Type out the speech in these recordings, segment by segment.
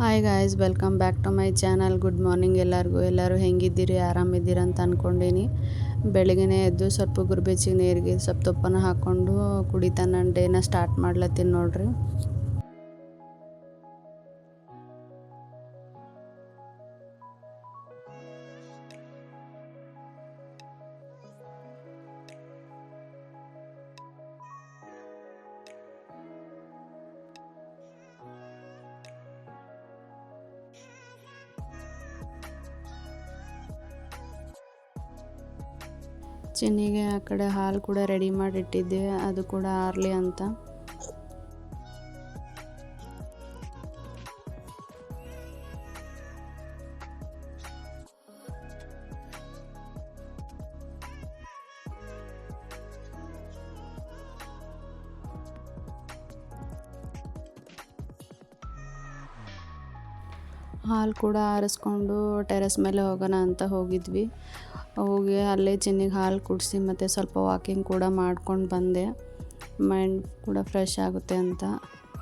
Hi guys welcome back to my channel good morning ಎಲ್ಲರಿಗೂ. ಎಲ್ಲರೂ ಹೆಂಗಿದ್ದೀರಿ? ಆರಾಮಿದ್ದೀರಿ ಅಂತ ಅಂದ್ಕೊಂಡೀನಿ ಬೆಳಗ್ಗೆ ಎದ್ದು ಸ್ವಲ್ಪ ಗುರ್ಬೆಚ್ಚಿಗೆ ನೀರಿಗೆ ಸ್ವಲ್ಪ ತುಪ್ಪನ ಹಾಕ್ಕೊಂಡು ಕುಡಿತಾ ನಾನು ಡೇನ ಸ್ಟಾರ್ಟ್ ಮಾಡ್ಲತ್ತೀನಿ ನೋಡ್ರಿ. ಚಿನ್ನಿಗೆ ಆ ಕಡೆ ಹಾಲು ಕೂಡ ರೆಡಿ ಮಾಡಿ ಇಟ್ಟಿದ್ದೆ ಅದು ಕೂಡ ಆರಲಿ ಅಂತ. ಹಾಲು ಕೂಡ ಆರಿಸ್ಕೊಂಡು ಟೆರೆಸ್ ಮೇಲೆ ಹೋಗೋಣ ಅಂತ ಹೋಗಿದ್ವಿ. ಹೋಗಿ ಅಲ್ಲೇ ಚಿನ್ನಿಗೆ ಹಾಲು ಕುಡಿಸಿ ಮತ್ತು ಸ್ವಲ್ಪ ವಾಕಿಂಗ್ ಕೂಡ ಮಾಡ್ಕೊಂಡು ಬಂದೆ. ಮೈಂಡ್ ಕೂಡ ಫ್ರೆಶ್ ಆಗುತ್ತೆ ಅಂತ.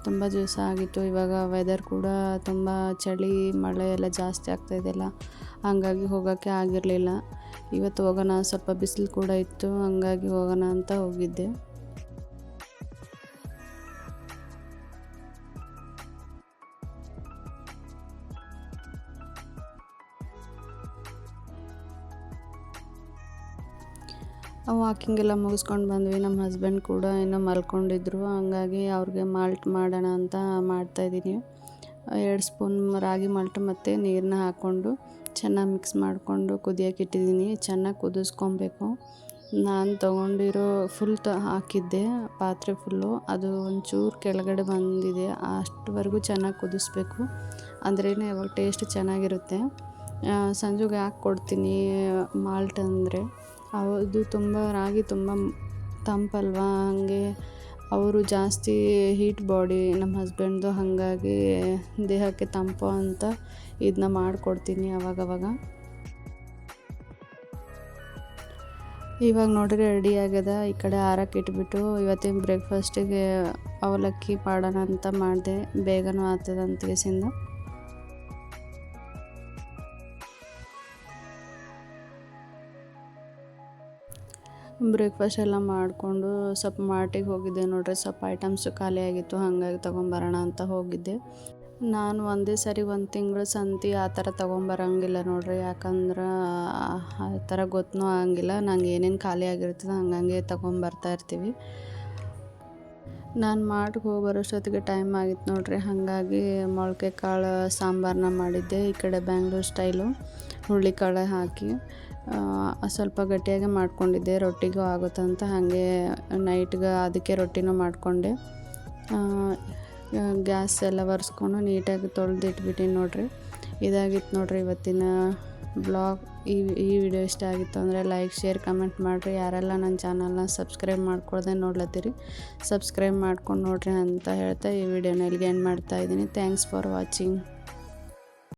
ತುಂಬ ದಿವಸ ಆಗಿತ್ತು. ಇವಾಗ ವೆದರ್ ಕೂಡ ತುಂಬ ಚಳಿ, ಮಳೆ ಎಲ್ಲ ಜಾಸ್ತಿ ಆಗ್ತಾಯಿದೆಯಲ್ಲ ಹಾಗಾಗಿ ಹೋಗೋಕ್ಕೆ ಆಗಿರಲಿಲ್ಲ. ಇವತ್ತು ಹೋಗೋಣ, ಸ್ವಲ್ಪ ಬಿಸಿಲು ಕೂಡ ಇತ್ತು. ಹಂಗಾಗಿ ಹೋಗೋಣ ಅಂತ ಹೋಗಿದ್ದೆ. ವಾಕಿಂಗ್ ಎಲ್ಲ ಮುಗಿಸ್ಕೊಂಡು ಬಂದ್ವಿ. ನಮ್ಮ ಹಸ್ಬೆಂಡ್ ಕೂಡ ಇನ್ನೂ ಮಲ್ಕೊಂಡಿದ್ರು. ಹಂಗಾಗಿ ಅವ್ರಿಗೆ ಮಾಲ್ಟ್ ಮಾಡೋಣ ಅಂತ ಮಾಡ್ತಾಯಿದ್ದೀನಿ ಎರಡು ಸ್ಪೂನ್ ರಾಗಿ ಮಾಲ್ಟ್ ಮತ್ತು ನೀರನ್ನ ಹಾಕ್ಕೊಂಡು ಚೆನ್ನಾಗಿ ಮಿಕ್ಸ್ ಮಾಡಿಕೊಂಡು ಕುದಿಯೋಕೆ ಇಟ್ಟಿದ್ದೀನಿ. ಚೆನ್ನಾಗಿ ಕುದಿಸ್ಕೊಬೇಕು. ನಾನು ತೊಗೊಂಡಿರೋ ಫುಲ್ ತ ಹಾಕಿದ್ದೆ, ಪಾತ್ರೆ ಫುಲ್ಲು ಅದು ಒಂಚೂರು ಕೆಳಗಡೆ ಬಂದಿದೆ. ಅಷ್ಟುವರೆಗೂ ಚೆನ್ನಾಗಿ ಕುದಿಸ್ಬೇಕು. ಅಂದ್ರೇ ಯಾವಾಗ ಟೇಸ್ಟ್ ಚೆನ್ನಾಗಿರುತ್ತೆ. ಸಂಜೆಗೆ ಹಾಕಿ ಕೊಡ್ತೀನಿ ಮಾಲ್ಟ್ ಅಂದರೆ? ಅದು ತುಂಬ ರಾಗಿ ತುಂಬ ತಂಪಲ್ವಾ? ಹಾಗೆ ಅವರು ಜಾಸ್ತಿ ಹೀಟ್ ಬಾಡಿ ನಮ್ಮ ಹಸ್ಬೆಂಡ್ದು ಹಾಗಾಗಿ ದೇಹಕ್ಕೆ ತಂಪು ಅಂತ ಇದನ್ನ ಮಾಡಿಕೊಡ್ತೀನಿ ಅವಾಗವಾಗ. ಇವಾಗ ನೋಡಿರಿ ರೆಡಿ ಆಗ್ಯದ. ಈ ಕಡೆ ಆರಕ್ಕೆ ಇಟ್ಬಿಟ್ಟು ಇವತ್ತಿನ ಬ್ರೇಕ್ಫಾಸ್ಟಿಗೆ ಅವಲಕ್ಕಿ ಮಾಡೋಣ ಅಂತ ಮಾಡಿದೆ. ಬೇಗನೂ ಆಗ್ತದೆ ಅಂತ ಬ್ರೇಕ್ಫಾಸ್ಟ್ ಎಲ್ಲ ಮಾಡಿಕೊಂಡು ಸ್ವಲ್ಪ ಮಾರ್ಟಿಗೆ ಹೋಗಿದ್ದೆ. ನೋಡ್ರಿ ಸ್ವಲ್ಪ ಐಟಮ್ಸು ಖಾಲಿಯಾಗಿತ್ತು ಹಾಗಾಗಿ ತೊಗೊಂಬರೋಣ ಅಂತ ಹೋಗಿದ್ದೆ. ನಾನು ಒಂದೇ ಸರಿ ಒಂದು ತಿಂಗಳು ಸಂತಿ ಆ ಥರ ತೊಗೊಂಬರಂಗಿಲ್ಲ ನೋಡ್ರಿ. ಯಾಕಂದ್ರೆ, ಆ ಥರ ಗೊತ್ತೂ ಆಗಂಗಿಲ್ಲ. ನಂಗೆ ಏನೇನು ಖಾಲಿ ಆಗಿರ್ತದೆ ಹಂಗಂಗೆ ತೊಗೊಂಬರ್ತಾ ಇರ್ತೀವಿ. ನಾನು ಮಾರ್ಟ್ಗೆ ಹೋಗಿ ಬರೋಷ್ಟೊತ್ತಿಗೆ ಟೈಮ್ ಆಗಿತ್ತು ನೋಡ್ರಿ. ಹಾಗಾಗಿ ಮೊಳಕೆ ಕಾಳು ಸಾಂಬಾರನ್ನ ಮಾಡಿದ್ದೆ, ಈ ಕಡೆ ಬ್ಯಾಂಗ್ಳೂರ್ ಸ್ಟೈಲು ಹುರುಳಿಕಾಳು ಹಾಕಿ. ಸ್ವಲ್ಪ ಗಟ್ಟಿಯಾಗಿ ಮಾಡಿಕೊಂಡಿದ್ದೆ. ರೊಟ್ಟಿಗೂ ಆಗುತ್ತಂತ ಹಾಗೆ ನೈಟ್ಗೆ ಅದಕ್ಕೆ ರೊಟ್ಟಿನೂ ಮಾಡಿಕೊಂಡೆ. ಗ್ಯಾಸ್ ಎಲ್ಲ ಒರೆಸ್ಕೊಂಡು ನೀಟಾಗಿ ತೊಳೆದಿಟ್ಬಿಟ್ಟಿನಿ ನೋಡಿರಿ. ಇದಾಗಿತ್ತು ನೋಡಿರಿ ಇವತ್ತಿನ ಬ್ಲಾಗ್. ಈ ಈ ವಿಡಿಯೋ ಇಷ್ಟ ಆಗಿತ್ತು ಅಂದರೆ ಲೈಕ್, ಶೇರ್, ಕಮೆಂಟ್ ಮಾಡಿರಿ. ಯಾರೆಲ್ಲ ನನ್ನ ಚಾನಲ್ನ ಸಬ್ಸ್ಕ್ರೈಬ್ ಮಾಡ್ಕೊಳ್ದೆ ನೋಡ್ಲತ್ತೀರಿ. ಸಬ್ಸ್ಕ್ರೈಬ್ ಮಾಡ್ಕೊಂಡು ನೋಡಿರಿ ಅಂತ ಹೇಳ್ತಾ ಈ ವಿಡಿಯೋನ ಇಲ್ಲಿಗೆ ಎಂಡ್ ಮಾಡ್ತಾಯಿದ್ದೀನಿ ಥ್ಯಾಂಕ್ಸ್ ಫಾರ್ ವಾಚಿಂಗ್